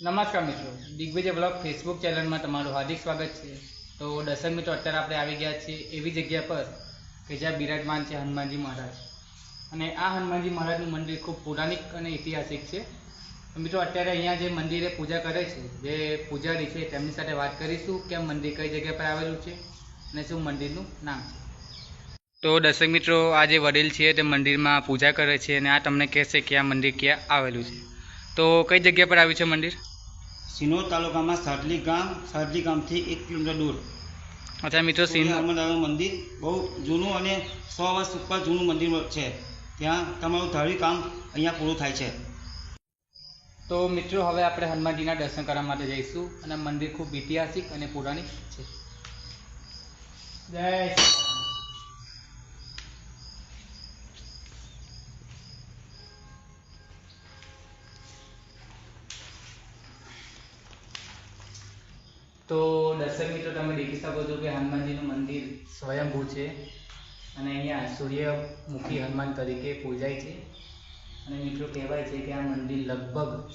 નમસ્કાર મિત્રો. Digvijay blog Facebook ચેનલમાં તમારું હાર્દિક સ્વાગત છે. તો દર્શક મિત્રો, અત્યારે આપણે આવી ગયા છીએ એવી જગ્યા પર કે જ્યાં બિરાજમાન છે હનુમાનજી મહારાજ. અને આ હનુમાનજી મહારાજનું મંદિર ખૂબ પૌરાણિક અને ઐતિહાસિક છે. મિત્રો, અત્યારે અહીંયા જે મંદિરે પૂજા કરે છે, જે પૂજારી છે, તેમની સાથે વાત કરીશું કે મંદિર કઈ જગ્યા પર આવેલું છે અને શું મંદિરનું નામ છે. તો દર્શક મિત્રો, આ જે વડીલ છે તે મંદિરમાં પૂજા કરે છે અને આ તમને કહેશે કે આ મંદિર ક્યાં આવેલું છે. તો કઈ જગ્યા પર આવ્યું છે મંદિર? સિનોર તાલુકામાં સાડલી ગામ સાડલી ગામથી એક કિલોમીટર દૂર. અચ્છા મિત્રો સીન હનુમાનદાદાનું મંદિર બહુ જૂનું અને સો વર્ષ ઉપર જૂનું મંદિર છે. ત્યાં તમારું ધાર્મિક કામ અહીંયા પૂરું થાય છે. તો મિત્રો હવે આપણે હનુમાનજીના દર્શન કરવા માટે જઈશું અને મંદિર ખૂબ ઐતિહાસિક અને પૌરાણિક છે. જય તો દર્શક મિત્રો, તમે દેખી શકો છો કે હનુમાનજીનું મંદિર સ્વયંભૂ છે. અને અહીંયા સૂર્યમુખી હનુમાન તરીકે પૂજાય છે. અને મિત્રો, કહેવાય છે કે આ મંદિર લગભગ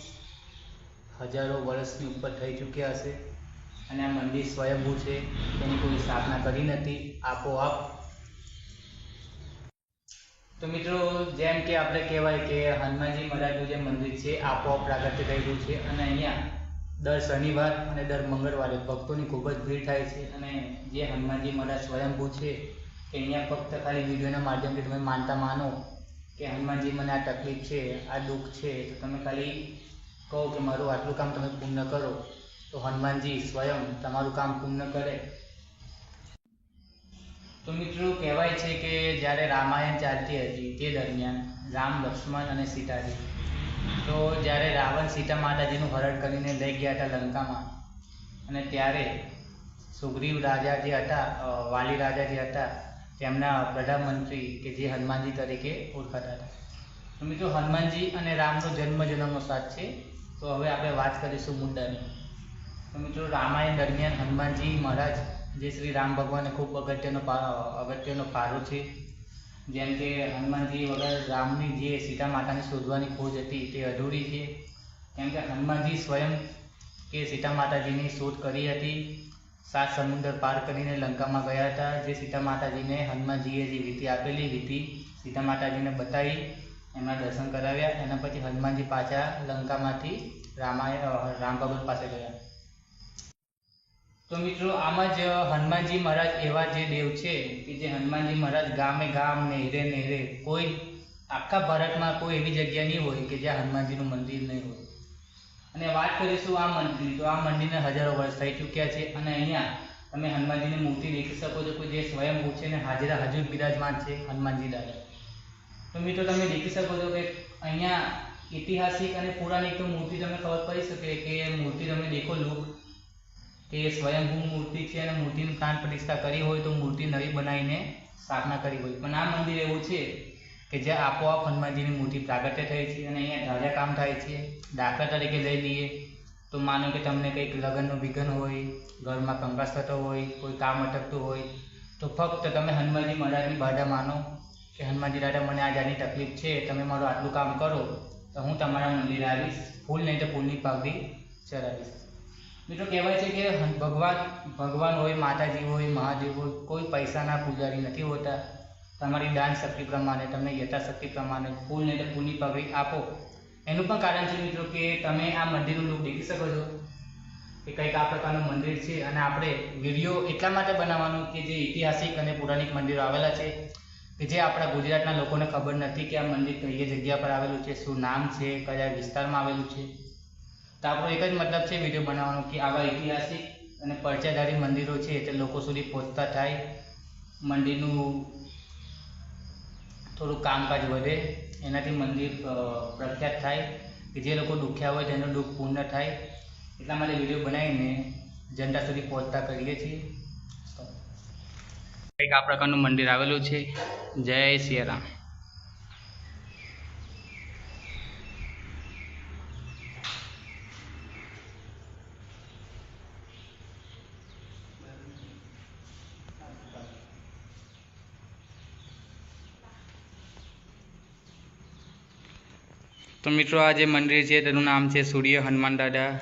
હજારો વર્ષની ઉપર થઈ ચૂક્યા હશે. અને આ મંદિર સ્વયંભૂ છે, તેની કોઈ સ્થાપના કરી નથી, આપોઆપ. તો મિત્રો, જેમ કે આપણે કહેવાય કે હનુમાનજી મહારાજનું જે મંદિર છે, આપોઆપ પ્રાગટ્ય ગયું છે. અને અહીંયા દર શનિવાર અને દર મંગળવારે ભક્તોની ખૂબ જ ભીડ થાય છે અને જે હનુમાનજી મહારાજ સ્વયંભૂ છે, કે અહીંયા ફક્ત ખાલી વિડીયોના માધ્યમથી તમે માનતા માનો કે હનુમાનજી મને આ તકલીફ છે, આ દુઃખ છે, તો તમે ખાલી કહો કે મારું આટલું કામ તમે પૂર્ણ કરો, તો હનુમાનજી સ્વયં તમારું કામ પૂર્ણ કરે. તો મિત્રો કહેવાય છે કે જ્યારે રામાયણ ચાલતી હતી તે દરમિયાન રામ લક્ષ્મણ અને સીતાજી તો જ્યારે રાવણ સીતા માતાજીનું હરણ કરીને લઈ ગયા હતા લંકામાં, અને ત્યારે સુગ્રીવ રાજા જે હતા વાલી રાજા જે હતા, તેમના પ્રધાનમંત્રી કે જે હનુમાનજી તરીકે ઓળખાતા હતા. તો મિત્રો, હનુમાનજી અને રામનો જન્મ જન્મનો સાથ છે. તો હવે આપણે વાત કરીશું મુદ્દાની તો મિત્રો, રામાયણ દરમિયાન હનુમાનજી મહારાજ જે શ્રી રામ ભગવાને ખૂબ અગત્યનો અગત્યનો ફાળો છે. જેમ કે હનુમાનજી વગર રામની જે સીતા માતાને શોધવાની ખોજ હતી તે અધૂરી છે. કેમ કે હનુમાનજી સ્વયં કે સીતા માતાજીની શોધ કરી હતી. સાત સમુદ્ર પાર કરીને લંકામાં ગયા હતા. જે સીતા માતાજીને હનુમાનજીએ જે વીતી આપેલી વીતી સીતા માતાજીને બતાવી, એમના દર્શન કરાવ્યા. એના પછી હનુમાનજી પાછા લંકામાંથી રામાય, રામ ભગવાન પાસે ગયા. તો મિત્રો, આમાં જ હનુમાનજી મહારાજ એવા જે દેવ છે કે જે હનુમાનજી મહારાજ ગામે ગામ, નહેરે નહેરે કોઈ આખા ભારતમાં કોઈ એવી જગ્યા નહીં હોય કે જ્યાં હનુમાનજીનું મંદિર નહીં હોય. અને વાત કરીશું આ મંદિર તો આ મંદિરને હજારો વર્ષ થઈ ચૂક્યા છે અને અહીંયા તમે હનુમાનજીની મૂર્તિ દેખી શકો છો કે જે સ્વયંભૂ છે અને હાજરા હજુર બિરાજમાન છે હનુમાનજી દાદા. તો મિત્રો, તમે દેખી શકો છો કે અહીંયા ઐતિહાસિક અને પૌરાણિક મૂર્તિ તમને ખબર પડી શકે કે મૂર્તિ તમે દેખો લુક કે સ્વયંભૂ મૂર્તિ છે અને મૂર્તિની પ્રાણ પ્રતિષ્ઠા કરી હોય તો મૂર્તિ નવી બનાવીને સ્થાપના કરી હોય. પણ આ મંદિર એવું છે કે જ્યાં આપોઆપ હનુમાનજીની મૂર્તિ પ્રાગટ્ય થઈ છે અને અહીંયા ધાજા કામ થાય છે. દાખલા તરીકે લઈ લઈએ તો માનો કે તમને કંઈક લગ્નનું વિઘન હોય, ઘરમાં કંકાસ થતો હોય, કોઈ કામ અટકતું હોય, તો ફક્ત તમે હનુમાનજી મહારાજની બાધા માનો કે હનુમાનજી દાદા મને આ જાની તકલીફ છે, તમે મારું આટલું કામ કરો, તો હું તમારા મંદિરે આવીશ. ફૂલ નહીં તો ફૂલની પાઘડી ચડાવીશ. મિત્રો કહેવાય છે કે ભગવાન ભગવાન હોય, માતાજી હોય, મહાદેવ હોય, કોઈ પૈસાના પૂજારી નથી હોતા. તમારી દાન શક્તિ પ્રમાણે, તમને યથાશક્તિ પ્રમાણે, ફૂલ નહીં તો ફૂલની પગડી આપો. એનું પણ કારણ છે મિત્રો કે તમે આ મંદિરનું લુક દેખી શકો છો કે કંઈક આ પ્રકારનું મંદિર છે અને આપણે વીડિયો એટલા માટે બનાવવાનું કે જે ઐતિહાસિક અને પૌરાણિક મંદિરો આવેલા છે કે જે આપણા ગુજરાતના લોકોને ખબર નથી કે આ મંદિર કઈ જગ્યા પર આવેલું છે, શું નામ છે, કયા વિસ્તારમાં આવેલું છે. તો આપણો એક જ મતલબ છે વીડિયો બનાવવાનો કે આવા ઐતિહાસિક અને પરચાધારી મંદિરો છે તે લોકો સુધી પહોંચતા થાય, મંદિરનું થોડું કામકાજ વધે, એનાથી મંદિર પ્રખ્યાત થાય, કે જે લોકો દુખ્યા હોય તેનું દુઃખ પૂર્ણ થાય, એટલા માટે વીડિયો બનાવીને જનતા સુધી પહોંચતા કરીએ છીએ. કંઈક આ પ્રકારનું મંદિર આવેલું છે. જય સિયારામ. તો મિત્રો આ જે મંદિર છે, તેનું નામ છે સૂર્ય હનુમાન દાદા.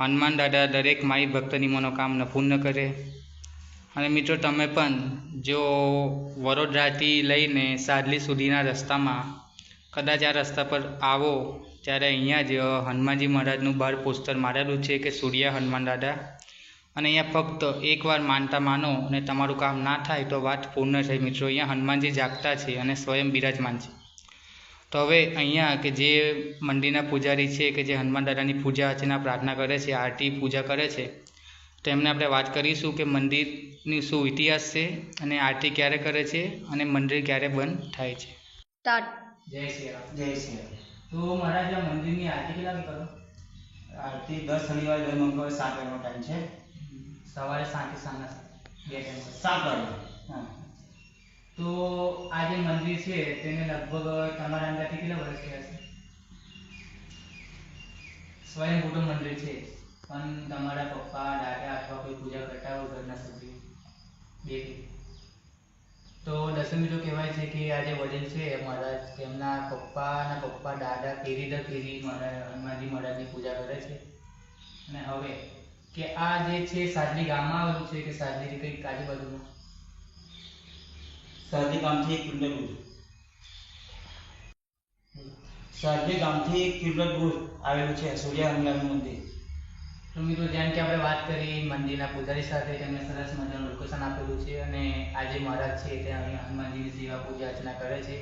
હનુમાન દાદા દરેક માઈ ભક્તની મનોકામના પૂર્ણ કરે. અને મિત્રો તમે પણ જો વડોદરાથી લઈને સાદલી સુધીના રસ્તામાં કદાચ આ રસ્તા પર આવો, ત્યારે અહીંયા જ હનુમાનજી મહારાજનું બહાર પોસ્ટર મારેલું છે કે સૂર્ય હનુમાન દાદા. અને અહીંયા ફક્ત એકવાર માનતા માનો અને તમારું કામ ના થાય તો વાત પૂર્ણ થઈ. મિત્રો, અહીંયા હનુમાનજી જાગતા છે અને સ્વયં બિરાજમાન છે. તો હવે અહીંયા કે જે મંદિરના પૂજારી છે કે જે હનુમાન દાદાની પૂજા અર્ચના પ્રાર્થના કરે છે આરતી પૂજા કરે છે તો એમને આપણે વાત કરીશું કે મંદિરની શું ઇતિહાસ છે અને આરતી ક્યારે કરે છે અને મંદિર ક્યારે બંધ થાય છે. જય શ્રી રામ જય શ્રી રામ. તો મહારાજ આ મંદિરની આરતી કેટલા વાગે કરો? આરતી દર શનિવારે દર મંગળવારે સાત વાગ્યાનો ટાઈમ છે. સવારે સાંજે સાંજના બે ટાઈમ સાત વાગે. હા. તો આ જે મંદિર છે તેને લગભગ તમારા અંદાજથી કેટલા વર્ષ થયા છે? સ્વયં મોટું મંદિર છે. પણ તમારા પપ્પા, દાદા અથવા કોઈ પૂજા કરતા હોય ઘરના સુધી બે તો દસમ મિત્રો કહેવાય છે કે આ જે વડીલ છે મહારાજ તેમના પપ્પાના પપ્પા, દાદા પેઢી દર પેઢી મહારાજ હનુમાનજી મહારાજની પૂજા કરે છે. અને હવે કે આ જે છે સાજલી ગામમાં આવેલું છે કે સાજલી કંઈક આજુબાજુમાં? સરહદી ગામથી એક કિલોમીટર દૂર ગામથી એક કિલોમીટર આવેલું છે સૂર્ય હંગલાનું મંદિર તો મિત્રો, જેમ કે આપણે વાત કરી મંદિરના પૂજારી સાથે તેમણે સરસ મજાનું લોકેશન આપેલું છે અને આજે મહારાજ છે, તે હનુમાનજીની સેવા પૂજા અર્ચના કરે છે.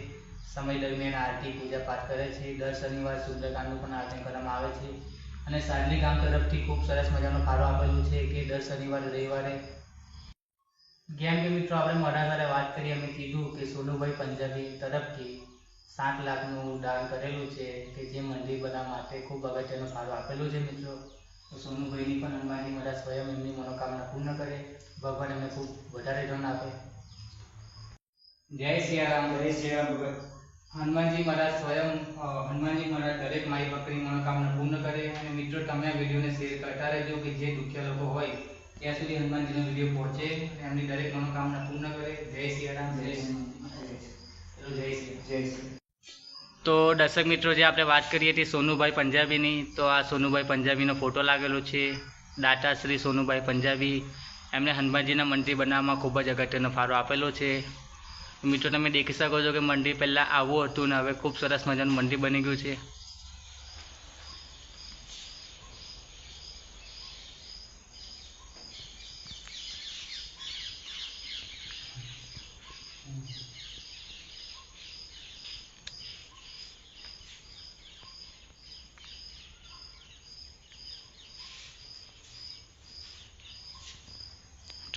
સમય દરમિયાન આરતી પૂજા પાઠ કરે છે. દર શનિવાર સુંદરકાંડનું પણ આયોજન કરવામાં આવે છે. અને સાદલી ગામ તરફથી ખૂબ સરસ મજાનો ફાળો આપેલું છે કે દર શનિવાર, રવિવારે જેમ કે મિત્રો આપણે મારા ઘરે વાત કરી અમે કીધું કે સોનુભાઈ પંજાબી તરફથી સાત લાખનું દાન કરેલું છે કે જે મંદિર બધા માટે ખૂબ અગત્યનો ફાળો આપેલો છે મિત્રો. તો સોનુભાઈની પણ હનુમાનજી મારા સ્વયં એમની મનોકામના પૂર્ણ કરે. ભગવાન એમને ખૂબ વધારે ધન આપે. જય સિયારામ જય સિયારામ રામ ભગત. હનુમાનજી મહારાજ સ્વયં હનુમાનજી મહારાજ દરેક માઈ ભક્તની મનોકામના પૂર્ણ કરે. અને મિત્રો, તમે આ વિડીયોને શેર કરતા રહેજો કે જે દુખ્યા લોકો હોય ત્યાં સુધી હનુમાનજીનો વીડિયો પહોંચે અને એમની દરેક મનોકામના પૂર્ણ કરે. જય સિયારામ જય જય શ્રી જય શ્રી તો દર્શક મિત્રો જે આપણે વાત કરીએ હતી સોનુભાઈ પંજાબીની તો આ સોનુભાઈ પંજાબીનો ફોટો લાગેલો છે. દાતા શ્રી સોનુભાઈ પંજાબી એમણે હનુમાનજીના મંદિર બનાવવામાં ખૂબ જ અગત્યનો ફાળો આપેલો છે. મિત્રો તમે દેખી શકો છો કે મંદિર પહેલાં આવું હતું ને હવે ખૂબ સરસ મજાનું મંદિર બની ગયું છે.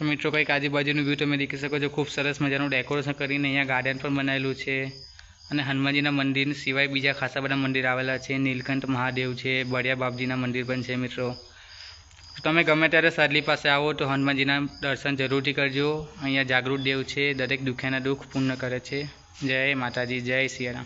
તો મિત્રો કંઈક આજુબાજુનું વ્યૂ તમે દેખી શકો છો. ખૂબ સરસ મજાનું ડેકોરેશન કરીને અહીંયા ગાર્ડન પણ બનાવેલું છે. અને હનુમાનજીના મંદિર સિવાય બીજા ખાસા બધા મંદિર આવેલા છે. નીલકંઠ મહાદેવ છે, બળિયા બાપજીના મંદિર પણ છે મિત્રો. તમે ગમે ત્યારે સાદલી પાસે આવો તો હનુમાનજીના દર્શન જરૂરથી કરજો. અહીંયા જાગૃત દેવ છે. દરેક દુખ્યાના દુઃખ પૂર્ણ કરે છે. જય માતાજી, જય સિયારામ